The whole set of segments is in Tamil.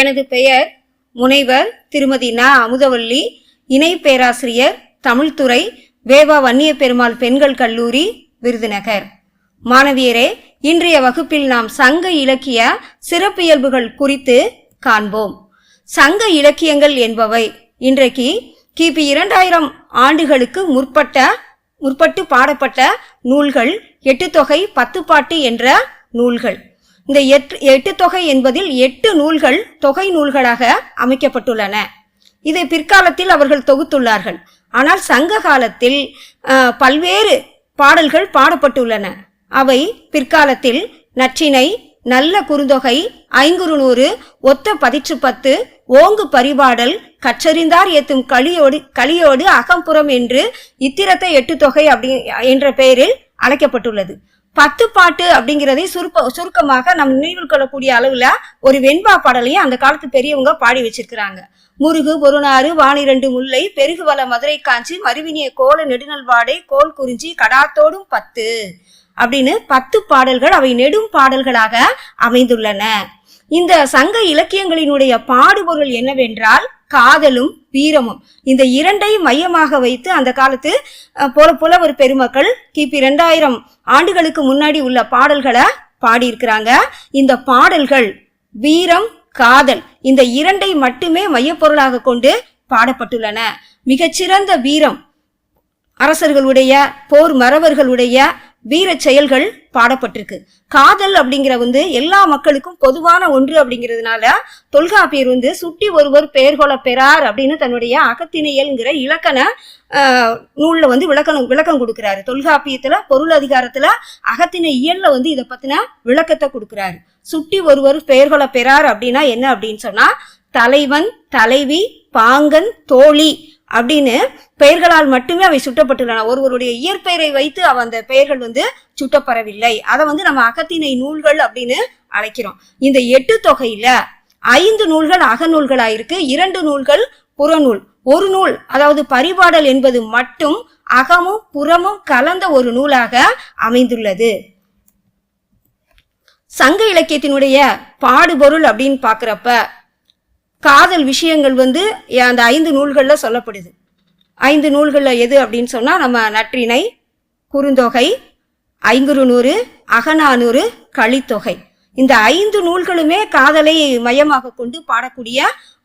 எனது பெயர் முனைவர் திருமதி ந. அமுதவல்லி இணை பேராசிரியர் தமிழ்துறை வேவா வன்னிய பெருமாள் பெண்கள் கல்லூரி விருதுநகர். மாணவியரே இன்றைய வகுப்பில் நாம் சங்க இலக்கிய சிறப்பியல்புகள் குறித்து காண்போம். சங்க இலக்கியங்கள் என்பவை இன்றைக்கு கிபி இரண்டாயிரம் ஆண்டுகளுக்கு முற்பட்ட முற்பட்டு பாடப்பட்ட நூல்கள் எட்டு தொகை பத்து பாட்டு என்ற நூல்கள். இந்த எட்டு எட்டு தொகை என்பதில் எட்டு நூல்கள் தொகை நூல்களாக அமைக்கப்பட்டுள்ளன. இதை பிற்காலத்தில் அவர்கள் தொகுத்துள்ளார்கள். ஆனால் சங்க காலத்தில் பல்வேறு பாடல்கள் பாடப்பட்டுள்ளன. அவை பிற்காலத்தில் நற்றினை நல்ல குறுந்தொகை ஐங்குறுநூறு ஒத்த பதிற்று பத்து ஓங்கு பரிபாடல் கற்றறிந்தார் ஏத்தும் களியோடு களியோடு அகம்புறம் என்று இத்திரத்தை எட்டு தொகை அப்படி என்ற பெயரில் அழைக்கப்பட்டுள்ளது. பத்து பாட்டு அப்படிங்கிறதை சுருப்ப சுருக்கமாக நம் நினைவில் கொள்ளக்கூடிய அளவுல ஒரு வெண்பா பாடலையும் அந்த காலத்து பெரியவங்க பாடி வச்சிருக்கிறாங்க. முருகு பொருநாறு வானிரண்டு முல்லை பெருகுவல மதுரை காஞ்சி மருவினிய கோல நெடுநல் வாடை கோல் குறிஞ்சி கடாத்தோடும் பத்து அப்படின்னு பத்து பாடல்கள் அவை நெடும் பாடல்களாக அமைந்துள்ளன. இந்த சங்க இலக்கியங்களினுடைய பாடுபொருள் என்னவென்றால் காதலும் வீரமும். இந்த இரண்டை மையமாக வைத்து அந்த காலத்து போல போல ஒரு பெருமக்கள் கிபி இரண்டாயிரம் ஆண்டுகளுக்கு முன்னாடி உள்ள பாடல்களை பாடியிருக்கிறாங்க. இந்த பாடல்கள் வீரம் காதல் இந்த இரண்டை மட்டுமே மையப்பொருளாக கொண்டு பாடப்பட்டுள்ளன. மிகச்சிறந்த வீரம் அரசர்களுடைய போர் மறவர்களுடைய வீர செயல்கள் பாடப்பட்டிருக்கு. காதல் அப்படிங்கிற வந்து எல்லா மக்களுக்கும் பொதுவான ஒன்று அப்படிங்கிறதுனால தொல்காப்பியர் வந்து சுட்டி ஒருவர் பெயர்கொள பெறார் அப்படின்னு தன்னுடைய அகத்திணையல்ங்கிற இலக்கண நூலில் நூல்ல வந்து விளக்கணம் விளக்கம் கொடுக்குறாரு. தொல்காப்பியத்துல பொருள் அதிகாரத்துல அகத்திணை இயல்ல வந்து இதை பத்தின விளக்கத்தை கொடுக்குறாரு. சுட்டி ஒருவர் பெயர்கொள பெறார் அப்படின்னா என்ன அப்படின்னு சொன்னா தலைவன் தலைவி பாங்கன் தோழி அப்படின்னு பெயர்களால் மட்டுமே அவை சுட்டப்பட்டுள்ளன. ஒருவருடைய இயற்பெயரை வைத்து அவ அந்த பெயர்கள் வந்து சுட்டப்படவில்லை. அதை வந்து நம்ம அகத்தினை நூல்கள் அப்படின்னு அழைக்கிறோம். இந்த எட்டு தொகையில ஐந்து நூல்கள் அகநூல்களா இருக்கு. இரண்டு நூல்கள் புறநூல் ஒரு நூல் அதாவது பரிபாடல் என்பது மட்டும் அகமும் புறமும் கலந்த ஒரு நூலாக அமைந்துள்ளது. சங்க இலக்கியத்தினுடைய பாடுபொருள் அப்படின்னு பார்க்குறப்ப காதல் விஷயங்கள் வந்து அந்த ஐந்து நூல்களில் சொல்லப்படுது. ஐந்து நூல்களில் எது அப்படின்னு சொன்னால் நம்ம நற்றினை குறுந்தொகை ஐங்குறுநூறு அகநானூறு களித்தொகை. இந்த ஐந்து நூல்களுமே காதலை மையமாக கொண்டு பாடக்கூடிய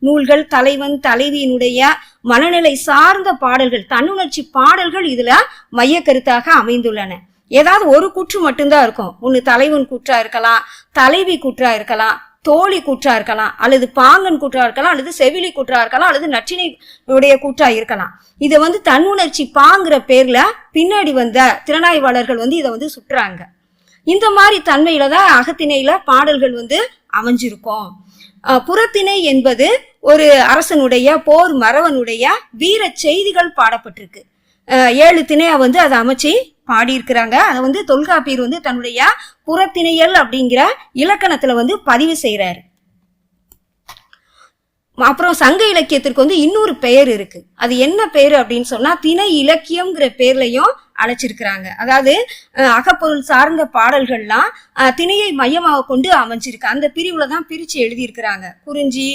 நூல்கள் தலைவன் தலைவியினுடைய மனநிலை சார்ந்த பாடல்கள் தன்னுணர்ச்சி பாடல்கள் இதுல மைய கருத்தாக அமைந்துள்ளன. ஏதாவது ஒரு குற்று மட்டும்தான் இருக்கும். ஒன்று தலைவன் குற்றா இருக்கலாம் தலைவி குற்றா இருக்கலாம் தோழி கூற்றா இருக்கலாம் அல்லது பாங்கன் கூற்றா இருக்கலாம் அல்லது செவிலி கூற்றா இருக்கலாம் அல்லது நற்றினை உடைய கூற்றா இருக்கலாம். இதை வந்து தன்னுணர்ச்சி பாங்கிற பேர்ல பின்னாடி வந்த திறனாய்வாளர்கள் வந்து இதை வந்து சுட்டுறாங்க. இந்த மாதிரி தன்மையில தான் அகத்திணையில பாடல்கள் வந்து அமைஞ்சிருக்கும். புறத்திணை என்பது ஒரு அரசனுடைய போர் மறவனுடைய வீர செய்திகள் பாடப்பட்டிருக்கு. ஏழு திணையா வந்து அதை அமைச்சு பாடியிருக்கிறாங்க. அதை வந்து தொல்காப்பியர் வந்து தன்னுடைய புறத்திணையல் அப்படிங்கிற இலக்கணத்துல வந்து பதிவு செய்கிறாரு அப்புறம் சங்க இலக்கியத்திற்கு வந்து இன்னொரு பெயர் இருக்கு. அது என்ன பெயர் அப்படின்னு சொன்னா திணை இலக்கியம்ங்கிற பேர்லையும் அழைச்சிருக்கிறாங்க. அதாவது அகப்பொருள் சார்ந்த பாடல்கள்லாம் திணையை மையமாக கொண்டு அமைஞ்சிருக்கு. அந்த பிரிவுல தான் பிரிச்சு எழுதியிருக்கிறாங்க. குறிஞ்சி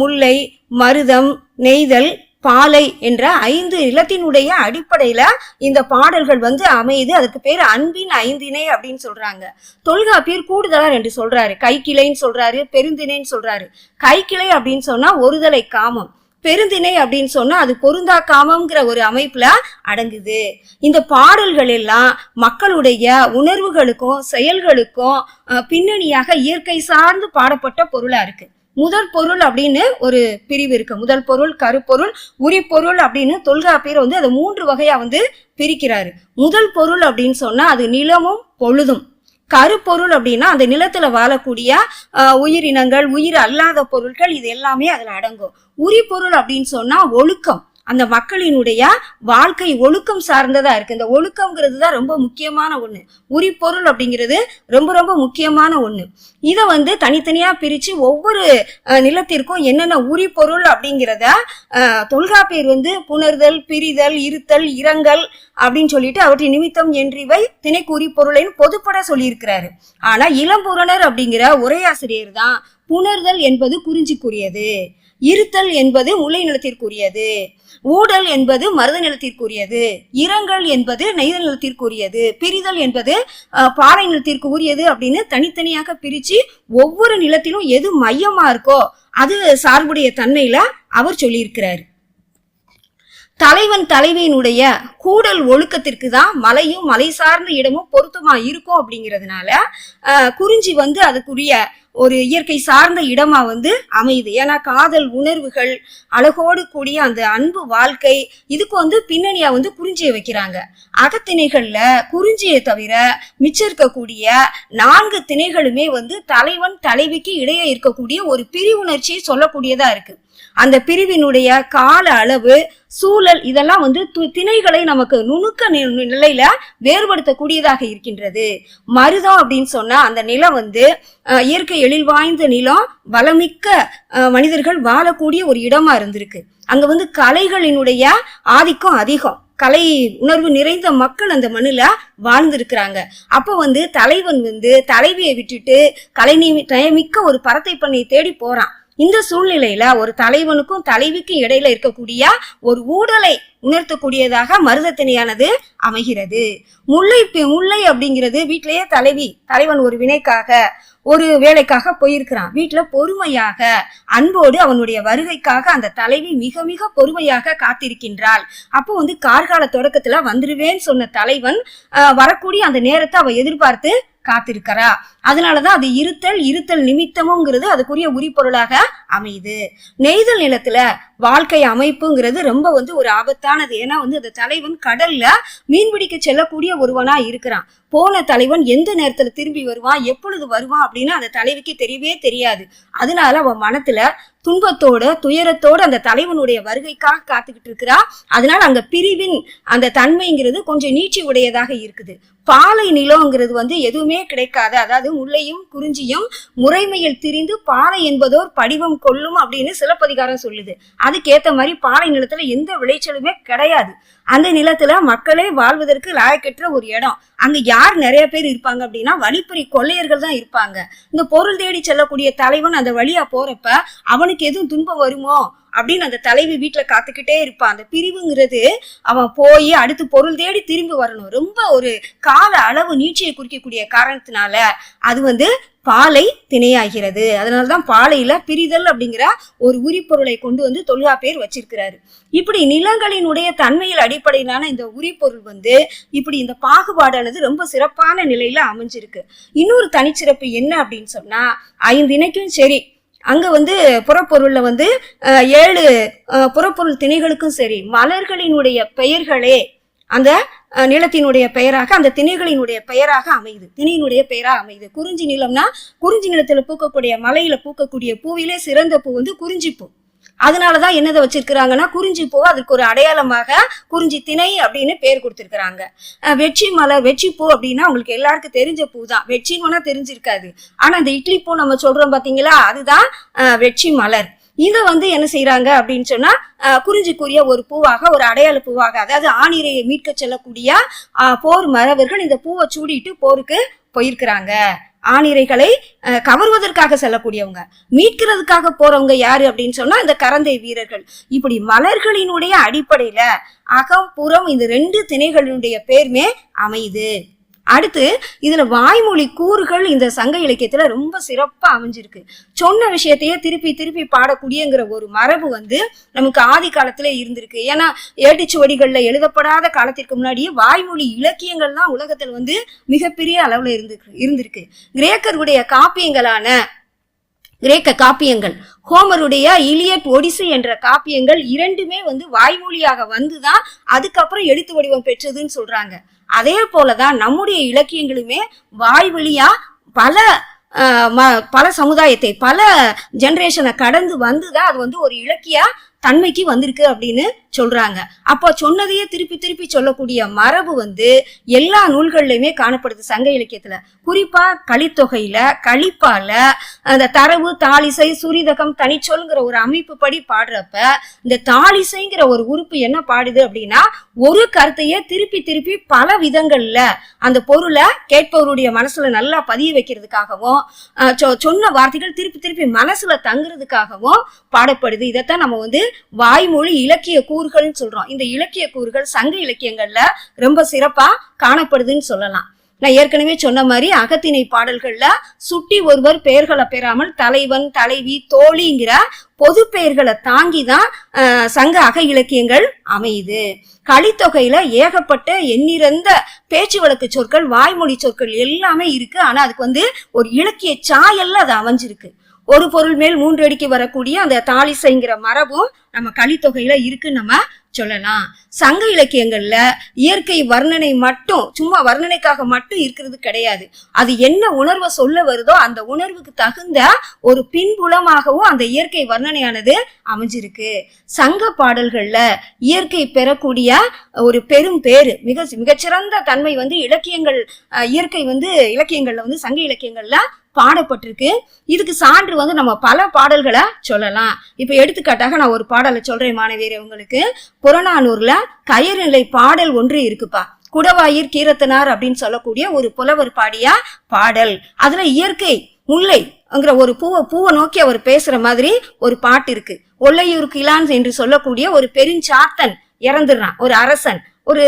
முல்லை மருதம் நெய்தல் பாலை என்ற ஐந்து இலத்தினுடைய அடிப்படையில இந்த பாடல்கள் வந்து அமையுது. அதுக்கு பேர் அன்பின் ஐந்திணை அப்படின்னு சொல்றாங்க. தொல்காப்பியர் கூடுதலா ரெண்டு சொல்றாரு. கைக்கிளைன்னு சொல்றாரு பெருந்திணைன்னு சொல்றாரு. கைக்கிளை அப்படின்னு சொன்னா ஒருதலை காமம். பெருந்திணை அப்படின்னு சொன்னா அது பொருந்தா காமம்ங்கிற ஒரு அமைப்புல அடங்குது. இந்த பாடல்கள் எல்லாம் மக்களுடைய உணர்வுகளுக்கும் செயல்களுக்கும் பின்னணியாக இயற்கை சார்ந்து பாடப்பட்ட பொருளா இருக்கு. முதல் பொருள் அப்படின்னு ஒரு பிரிவு இருக்கு. முதல் பொருள் கருப்பொருள் உரிப்பொருள் அப்படின்னு தொல்காப்பியர் வந்து அதை மூன்று வகையா வந்து பிரிக்கிறாரு. முதல் பொருள் அப்படின்னு சொன்னா அது நிலமும் பொழுதும். கருப்பொருள் அப்படின்னா அந்த நிலத்துல வாழக்கூடிய உயிரினங்கள் உயிர் அல்லாத பொருட்கள் இது எல்லாமே அதுல அடங்கும். உரிப்பொருள் அப்படின்னு சொன்னா ஒழுக்கம். அந்த மக்களினுடைய வாழ்க்கை ஒழுக்கம் சார்ந்ததா இருக்கு. இந்த ஒழுக்கம்ங்கிறது தான் ரொம்ப முக்கியமான ஒண்ணு. உரிப்பொருள் அப்படிங்கிறது ரொம்ப ரொம்ப முக்கியமான ஒண்ணு. இதை வந்து தனித்தனியா பிரிச்சு ஒவ்வொரு நிலத்திற்கும் என்னென்ன உரிப்பொருள் அப்படிங்கிறத தொல்காப்பியர் வந்து புணர்தல் பிரிதல் இருத்தல் இரங்கல் அப்படின்னு சொல்லிட்டு அவற்றின் நிமித்தம் என்றிவை திணைக்குறி பொருளைன்னு பொதுப்பட சொல்லியிருக்கிறாரு. ஆனா இளம்புறனர் அப்படிங்கிற உரையாசிரியர் தான். புணர்தல் என்பது குறிஞ்சிக்குரியது. இருத்தல் என்பது முல்லை நிலத்திற்குரியது. ஊடல் என்பது மருத நிலத்திற்குரியது. இரங்கல் என்பது நெய்தல் நிலத்திற்குரியது. பிரிதல் என்பது பாறை நிலத்திற்கு உரியது அப்படின்னு தனித்தனியாக பிரித்து ஒவ்வொரு நிலத்திலும் எது மையமாக இருக்கோ அது சார்புடைய தன்மையில் அவர் சொல்லியிருக்கிறார். தலைவன் தலைவியினுடைய கூடல் ஒழுக்கத்திற்கு தான் மலையும் மலை சார்ந்த இடமும் பொருத்தமா இருக்கும் அப்படிங்கிறதுனால குறிஞ்சி வந்து அதுக்குரிய ஒரு இயற்கை சார்ந்த இடமா வந்து அமையுது. ஏன்னா காதல் உணர்வுகள் அழகோடு கூடிய அந்த அன்பு வாழ்க்கை இதுக்கு வந்து பின்னணியா வந்து குறிஞ்சியை வைக்கிறாங்க. அகத்திணைகள்ல குறிஞ்சியை தவிர மிச்சம் இருக்கக்கூடிய நான்கு திணைகளுமே வந்து தலைவன் தலைவிக்கு இடையே இருக்கக்கூடிய ஒரு பிரிவுணர்ச்சியை சொல்லக்கூடியதா இருக்கு. அந்த பிரிவினுடைய கால அளவு சூழல் இதெல்லாம் வந்து து- திணைகளை நமக்கு நுணுக்க நி- நிலையில வேறுபடுத்தக்கூடியதாக இருக்கின்றது. மருதம் அப்படின்னு சொன்னா அந்த நிலம் வந்து இயற்கை எழில் வாய்ந்த நிலம் வளமிக்க மனிதர்கள் வாழக்கூடிய ஒரு இடமா இருந்திருக்கு. அங்க வந்து கலைகளினுடைய ஆதிக்கம் அதிகம். கலை உணர்வு நிறைந்த மக்கள் அந்த மண்ணில் வாழ்ந்திருக்கிறாங்க. அப்போ வந்து தலைவன் வந்து தலைவியை விட்டுட்டு கலை நியமிக்க ஒரு பரத்தை பண்ணை தேடி போறான். இந்த சூழ்நிலையில ஒரு தலைவனுக்கும் தலைவிக்கும் இடையில இருக்கக்கூடிய ஒரு ஊடலை உணர்த்தக்கூடியதாக மருதத்திணையானது அமைகிறது. முல்லை முல்லை அப்படிங்கிறது வீட்டிலேயே தலைவி தலைவன் ஒரு வினைக்காக ஒரு வேலைக்காக போயிருக்கிறான். வீட்டுல பொறுமையாக அன்போடு அவனுடைய வருகைக்காக அந்த தலைவி மிக மிக பொறுமையாக காத்திருக்கின்றாள். அப்போ வந்து கார்கால தொடக்கத்துல வந்துருவேன்னு சொன்ன தலைவன் வரக்கூடிய அந்த நேரத்தை அவ எதிர்பார்த்து காத்திருக்கிறா. அதனாலதான் அது இருத்தல் இருத்தல் நிமித்தமுங்கிறது அதுக்குரிய உரிப்பொருளாக அமையுது. நெய்தல் நிலத்துல வாழ்க்கை அமைப்புங்கிறது ரொம்ப வந்து ஒரு ஆபத்தானது. ஏன்னா வந்து அந்த தலைவன் கடல்ல மீன்பிடிக்க செல்லக்கூடிய ஒருவனா இருக்கிறான். போன தலைவன் எந்த நேரத்துல திரும்பி வருவான் எப்பொழுது வருவான் அப்படின்னு அந்த தலைவிக்கு தெரியவே தெரியாது. அதனால அவன் மனத்துல துன்பத்தோட துயரத்தோட அந்த தலைவனுடைய வருகைக்காக காத்துக்கிட்டு இருக்கிறா. அதனால அங்க பிரிவின் அந்த தன்மைங்கிறது கொஞ்சம் நீட்சி உடையதாக இருக்குது. பாலை நிலங்கிறது வந்து எதுவுமே கிடைக்காது. அதாவது முல்லையும் குறிஞ்சியும் முறைமையில் திரிந்து பாலை என்பதோர் படிவம் கொள்ளும் அப்படின்னு சிலப்பதிகாரம் சொல்லுது. அதுக்கேத்த மாதிரி பாலை நிலத்துல எந்த விளைச்சலுமே கிடையாது. அந்த நிலத்துல மக்களே வாழ்வதற்கு லாயக்கற்ற ஒரு இடம். அங்க யார் நிறைய பேர் இருப்பாங்க அப்படின்னா வழிப்பறி கொள்ளையர்கள் தான் இருப்பாங்க. இந்த பொருள் தேடி செல்லக்கூடிய தலைவன் அந்த வழியா போறப்ப அவனுக்கு எதுவும் துன்பம் வருமோ? அப்படின்னு அந்த தலைவி வீட்டுல காத்துக்கிட்டே இருப்பான் அந்த பிரிவுங்கிறது அவன் போய் அடுத்து பொருள் தேடி திரும்பி வரணும். ரொம்ப ஒரு கால அளவு நீட்சியை குறிக்கக்கூடிய காரணத்தினால அது வந்து பாலை திணையாகிறது. அதனாலதான் பாலையில பிரிதல் அப்படிங்கிற ஒரு உரிப்பொருளை கொண்டு வந்து தொல்காப்பியர் வச்சிருக்கிறாரு. இப்படி நிலங்களினுடைய தன்மையில் அடிப்படையிலான இந்த உரிப்பொருள் வந்து இப்படி இந்த பாகுபாடானது ரொம்ப சிறப்பான நிலையில அமைஞ்சிருக்கு. இன்னொரு தனிச்சிறப்பு என்ன அப்படின்னு சொன்னா ஐந்து இணைக்கும் சரி அங்கே வந்து புறப்பொருளில் வந்து ஏழு புறப்பொருள் திணைகளுக்கும் சரி மலர்களினுடைய பெயர்களே அந்த நிலத்தினுடைய பெயராக அந்த திணைகளினுடைய பெயராக அமையுது. திணையினுடைய பெயராக அமையுது. குறிஞ்சி நிலம்னா குறிஞ்சி நிலத்தில் பூக்கக்கூடிய மலையில பூக்கக்கூடிய பூவிலே சிறந்த பூ வந்து குறிஞ்சி பூ அதனாலதான் என்னதை வச்சிருக்கிறாங்கன்னா குறிஞ்சி பூ அதுக்கு ஒரு அடையாளமாக குறிஞ்சி திணை அப்படின்னு பேர் கொடுத்துருக்குறாங்க. வெற்றி மலர் வெற்றி பூ அப்படின்னா உங்களுக்கு எல்லாருக்கும் தெரிஞ்ச பூ தான் வெற்றின்னு தெரிஞ்சிருக்காது. ஆனா இந்த இட்லி பூ நம்ம சொல்றோம் பாத்தீங்களா? அதுதான் வெற்றி மலர். இதை வந்து என்ன செய்யறாங்க அப்படின்னு சொன்னா குறிஞ்சிக்குரிய ஒரு பூவாக ஒரு அடையாள பூவாக அதாவது ஆணிரையை மீட்க செல்லக்கூடிய போர் மறவர்கள் இந்த பூவை சூடிட்டு போருக்கு போயிருக்கிறாங்க. ஆணிரைகளை கவர்வதற்காக செல்லக்கூடியவங்க. மீட்கிறதுக்காக போறவங்க யாரு அப்படின்னு சொன்னா இந்த கரந்தை வீரர்கள். இப்படி மலர்களினுடைய அடிப்படையில அகம் புறம் இந்த ரெண்டு திணைகளினுடைய பேருமே அமையுது. அடுத்து இதுல வாய்மொழி கூறுகள் இந்த சங்க இலக்கியத்துல ரொம்ப சிறப்பா அமைஞ்சிருக்கு. சொன்ன விஷயத்தையே திருப்பி திருப்பி பாடக்கூடியங்கிற ஒரு மரபு வந்து நமக்கு ஆதி காலத்துல இருந்திருக்கு. ஏன்னா ஏட்டுச்சுவடிகள்ல எழுதப்படாத காலத்திற்கு முன்னாடியே வாய்மொழி இலக்கியங்கள்லாம் உலகத்தில் உலகத்துல வந்து மிகப்பெரிய அளவுல இருந்து இருந்திருக்கு. கிரேக்கருடைய காப்பியங்களான கிரேக்க காப்பியங்கள். ஹோமருடைய இலியட் ஒடிசை என்ற காப்பியங்கள் இரண்டுமே வந்து வாய்மொழியாக வந்துதான் அதுக்கப்புறம் எழுத்து வடிவம் பெற்றதுன்னு சொல்றாங்க. அதே போலதான் நம்முடைய இலக்கியங்களுமே வாய் வழியா பல ம- பல சமுதாயத்தை பல ஜென்ரேஷனை கடந்து வந்துதான் அது வந்து ஒரு இலக்கிய தன்மைக்கு வந்திருக்கு அப்படின்னு சொல்றாங்க. அப்போ சொன்னதையே திருப்பி திருப்பி சொல்லக்கூடிய மரபு வந்து எல்லா நூல்கள்லையுமே காணப்படுது சங்க இலக்கியத்துல. குறிப்பா கலித்தொகையில கழிப்பால அந்த தரவு தாளிசை சுரிதகம் தனிச்சொல்ங்கிற ஒரு அமைப்பு படி பாடுறப்ப இந்த தாளிசைங்கிற ஒரு உறுப்பு என்ன பாடுது அப்படின்னா ஒரு கருத்தையே திருப்பி திருப்பி பல விதங்கள்ல அந்த பொருளை கேட்பவருடைய மனசுல நல்லா பதிய வைக்கிறதுக்காகவும் சொ- சொன்ன வார்த்தைகள் திருப்பி திருப்பி மனசுல தங்குறதுக்காகவும் பாடப்படுது. இதைத்தான் நம்ம வந்து வாய்மொழி இலக்கிய கூறுகள்னு சொல்றோம். இந்த இலக்கிய கூறுகள் சங்க இலக்கியங்கள்ல ரொம்ப சிறப்பா காணப்படுதுன்னு சொல்லலாம். நான் ஏற்கனவே சொன்ன மாதிரி அகத்திணை பாடல்கள்ல சுட்டி ஒருவர் பெயர்களை பெறாமல் தலைவன் தலைவி தோழிங்கிற பொது பெயர்களை தாங்கி தான் சங்க அக இலக்கியங்கள் அமையுது. கலித்தொகையில ஏகப்பட்ட எண்ணிறந்த பேச்சு வழக்கு சொற்கள் வாய்மொழி சொற்கள் எல்லாமே இருக்கு. ஆனா அதுக்கு வந்து ஒரு இலக்கிய சாயல்ல அது அமைஞ்சிருக்கு. ஒரு பொருள் மேல் மூன்று அடிக்கு வரக்கூடிய அந்த தாலிசைங்கிற மரபும் நம்ம கலித்தொகையில இருக்குன்னு நம்ம சொல்லலாம். சங்க இலக்கியங்கள்ல இயற்கை வர்ணனை மட்டும் சும்மா வர்ணனைக்காக மட்டும் இருக்கிறது கிடையாது. அது என்ன உணர்வை சொல்ல வருதோ அந்த உணர்வுக்கு தகுந்த ஒரு பின்புலமாகவும் அந்த இயற்கை வர்ணனையானது அமைஞ்சிருக்கு. சங்க பாடல்கள்ல இயற்கை பெறக்கூடிய ஒரு பெரும் பேரு மிக மிகச்சிறந்த தன்மை வந்து இலக்கியங்கள் இயற்கை வந்து இலக்கியங்கள்ல வந்து சங்க இலக்கியங்கள்ல பாடப்பட்டிருக்கு. இதுக்கு சான்று வந்து நம்ம பல பாடல்களை சொல்லலாம். இப்போ எடுத்துக்காட்டாக நான் ஒரு பாடலை சொல்றேன் மாணவியரே உங்களுக்கு. புறநானூர்ல கயர்நிலை பாடல் ஒன்று இருக்குப்பா. குடவாயிர் கீரத்தனார் அப்படின்னு சொல்லக்கூடிய ஒரு புலவர் பாடிய பாடல். அதுல இயற்கை முல்லைங்கிற ஒரு பூவை பூவை நோக்கி அவர் பேசுற மாதிரி ஒரு பாட்டு இருக்கு. ஒல்லையூர் கிலான் என்று சொல்லக்கூடிய ஒரு பெருஞ்சாத்தன் இறந்துடுறான். ஒரு அரசன். ஒரு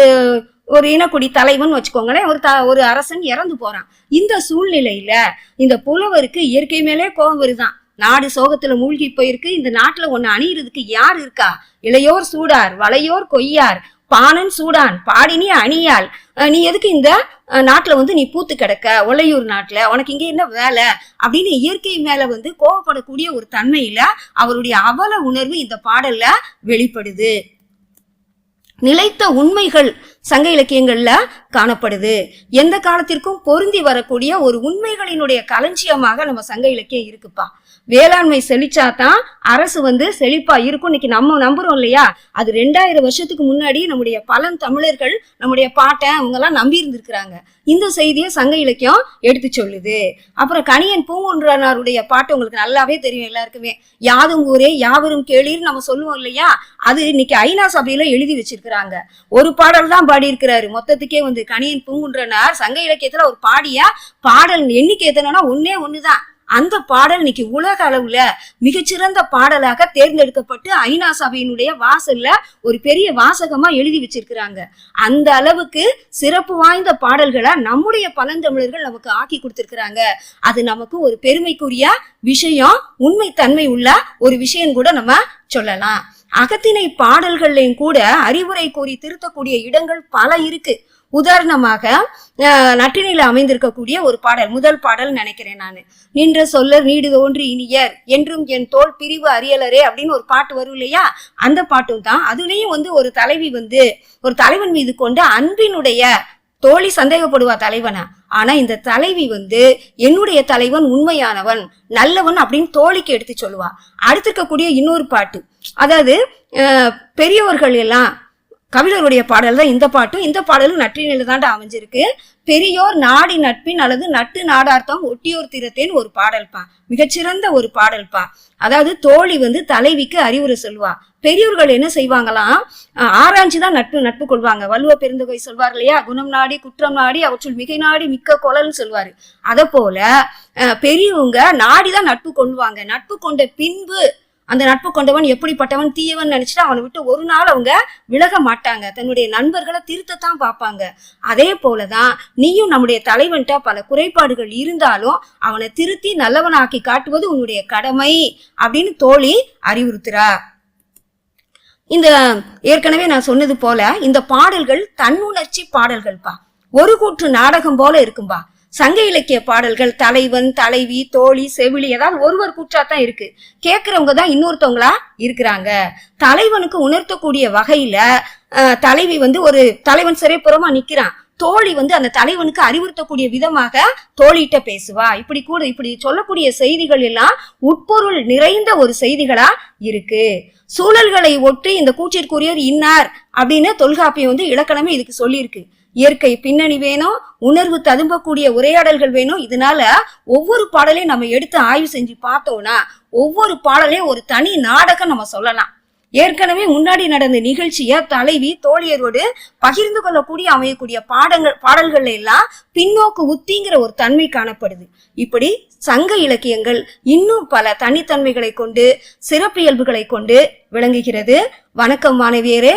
ஒரு இனக்குடி தலைவன் வச்சுக்கோங்களேன் ஒரு த ஒரு அரசன் இறந்து போறான். இந்த சூழ்நிலையில இந்த புலவருக்கு இயற்கை மேலே கோபம் வருதான். நாடு சோகத்துல மூழ்கி போயிருக்கு. இந்த நாட்டுல ஒண்ணு அணியிறதுக்கு யார் இருக்கா? இளையோர் சூடார் வளையோர் கொய்யார் பாணன் சூடான் பாடினி அணியால் நீ எதுக்கு இந்த நாட்டில் நாட்டுல வந்து நீ பூத்து கிடக்க? ஒலையூர் நாட்டுல. உனக்கு இங்க என்ன வேலை? அப்படின்னு இயற்கை மேல வந்து கோவப்படக்கூடிய ஒரு தன்மையில அவருடைய அவல உணர்வு இந்த பாடல்ல வெளிப்படுது. நிலைத்த உண்மைகள் சங்க இலக்கியங்கள்ல காணப்படுது. எந்த காலத்திற்கும் பொருந்தி வரக்கூடிய ஒரு உண்மைகளினுடைய களஞ்சியமாக நம்ம சங்க இலக்கியம் இருக்குப்பா. வேளாண்மை செழிச்சாதான் அரசு வந்து செழிப்பா இருக்கும். இன்னைக்கு நம்ம நம்புறோம் இல்லையா? அது ரெண்டாயிரம் வருஷத்துக்கு முன்னாடி நம்முடைய பழந்தமிழர்கள் நம்முடைய பாட்டை அவங்க எல்லாம் நம்பி இருந்திருக்கிறாங்க இந்த செய்தியை சங்க இலக்கியம் எடுத்து சொல்லுது. அப்புறம் கணியன் பூங்குன்றனாருடைய பாட்டு உங்களுக்கு நல்லாவே தெரியும் எல்லாருக்குமே. யாதும் ஊரே யாவரும் கேளீர் நம்ம சொல்லுவோம் இல்லையா? அது இன்னைக்கு ஐநா சபையில எழுதி வச்சிருக்கிறாங்க. ஒரு பாடல் தான் பாடி இருக்கிறாரு மொத்தத்துக்கே வந்து கணியன் பூங்குன்றனார் சங்க இலக்கியத்துல ஒரு பாடிய பாடல் எண்ணிக்கை எத்தனைனா ஒன்னே ஒண்ணுதான். அந்த பாடல் இன்னைக்கு உலக அளவுல மிகச்சிறந்த பாடலாக தேர்ந்தெடுக்கப்பட்டு ஐநா சபையினுடைய வாசல்ல ஒரு பெரிய வாசகமா எழுதி வச்சிருக்கிறாங்க. அந்த அளவுக்கு சிறப்பு வாய்ந்த பாடல்களா நம்முடைய பழந்தமிழர்கள் நமக்கு ஆக்கி கொடுத்திருக்கிறாங்க. அது நமக்கு ஒரு பெருமைக்குரிய விஷயம் உண்மை தன்மை உள்ள ஒரு விஷயம் கூட நம்ம சொல்லலாம். அகத்தினை பாடல்கள்லையும் கூட அறிவுரை கூறி திருத்தக்கூடிய இடங்கள் பல இருக்கு. உதாரணமாக நட்டினில அமைந்திருக்கக்கூடிய ஒரு பாடல் முதல் பாடல் நினைக்கிறேன் நான். நின்ற சொல்லர் நீடு தோன்றி இனியர் என்றும் என் தோல் பிரிவு அறியலரே அப்படின்னு ஒரு பாட்டு வரும் இல்லையா? அந்த பாட்டும் தான். அதுலேயும் வந்து ஒரு தலைவி வந்து ஒரு தலைவன் மீது கொண்டு அன்பினுடைய தோழி சந்தேகப்படுவா தலைவனை? ஆனா இந்த தலைவி வந்து என்னுடைய தலைவன் உண்மையானவன் நல்லவன் அப்படின்னு தோழிக்கு எடுத்து சொல்லுவா. அடுத்து இருக்கக்கூடிய இன்னொரு பாட்டு அதாவது பெரியவர்கள் எல்லாம் கவிழருடைய பாடல் தான் இந்த பாட்டும். இந்த பாடலும் நற்றினில் தாண்டா அமைஞ்சிருக்கு. பெரியோர் நாடி நட்பின் அல்லது நட்டு நாடார்த்தம் ஒட்டியோர் திறத்தேன் ஒரு பாடல்பா. மிகச்சிறந்த ஒரு பாடல்பா. அதாவது தோழி வந்து தலைவிக்கு அறிவுரை சொல்வா பெரியோர்கள் என்ன செய்வாங்களாம் ஆராய்ச்சி தான் நட்பு நட்பு கொள்வாங்க. வள்ளுவ பெருந்தொகை சொல்வார் இல்லையா? குணம் நாடி குற்றம் நாடி அவற்றுள் மிகை நாடி மிக்க கொலல்னு சொல்வாரு. அதை போல பெரியவங்க பெரியவங்க நாடிதான் நட்பு கொள்வாங்க. நட்பு கொண்ட பின்பு அந்த நட்பு கொண்டவன் எப்படிப்பட்டவன் தீயவன் நினைச்சிட்டு அவனை விட்டு ஒரு நாள் அவங்க விலக மாட்டாங்க. தன்னுடைய நண்பர்களை திருத்தத்தான் பார்ப்பாங்க. அதே போலதான் நீயும் நம்முடைய தலைவன்கிட்ட பல குறைபாடுகள் இருந்தாலும் அவனை திருத்தி நல்லவனாக்கி காட்டுவது உன்னுடைய கடமை அப்படின்னு தோழி அறிவுறுத்துறா. இந்த ஏற்கனவே நான் சொன்னது போல இந்த பாடல்கள் தன்னுணர்ச்சி பாடல்கள்ப்பா. ஒரு கூற்று நாடகம் போல இருக்கும்பா. சங்க இலக்கிய பாடல்கள் தலைவன் தலைவி தோழி செவிலி ஏதாவது ஒருவர் கூற்றாத்தான் இருக்கு. கேட்கறவங்க தான் இன்னொருத்தவங்களா இருக்கிறாங்க. தலைவனுக்கு உணர்த்தக்கூடிய வகையில தலைவி வந்து ஒரு தலைவன் சிறைப்புறமா நிக்கிறான். தோழி வந்து அந்த தலைவனுக்கு அறிவுறுத்தக்கூடிய விதமாக தோழிகிட்ட பேசுவா. இப்படி கூட இப்படி சொல்லக்கூடிய செய்திகள் எல்லாம் உட்பொருள் நிறைந்த ஒரு செய்திகளா இருக்கு. சூழல்களை ஒட்டி இந்த கூச்சிற்குரியர் இன்னார் அப்படின்னு தொல்காப்பியம் வந்து இலக்கணமே இதுக்கு சொல்லியிருக்கு. இயற்கை பின்னணி வேணும் உணர்வு ததும்பக்கூடிய உரையாடல்கள் வேணும். இதனால ஒவ்வொரு பாடலையும் நம்ம எடுத்து ஆய்வு செஞ்சு பார்த்தோம்னா ஒவ்வொரு பாடலையும் ஒரு தனி நாடகம் நம்ம சொல்லலாம். ஏற்கனவே முன்னாடி நடந்த நிகழ்ச்சிய தலைவி தோழியரோடு பகிர்ந்து கொள்ளக்கூடிய அமையக்கூடிய பாடங்கள் பாடல்கள் எல்லாம் பின்னோக்கு உத்திங்கிற ஒரு தன்மை காணப்படுது. இப்படி சங்க இலக்கியங்கள் இன்னும் பல தனித்தன்மைகளை கொண்டு சிறப்பியல்புகளை கொண்டு விளங்குகிறது. வணக்கம் மாணவியரே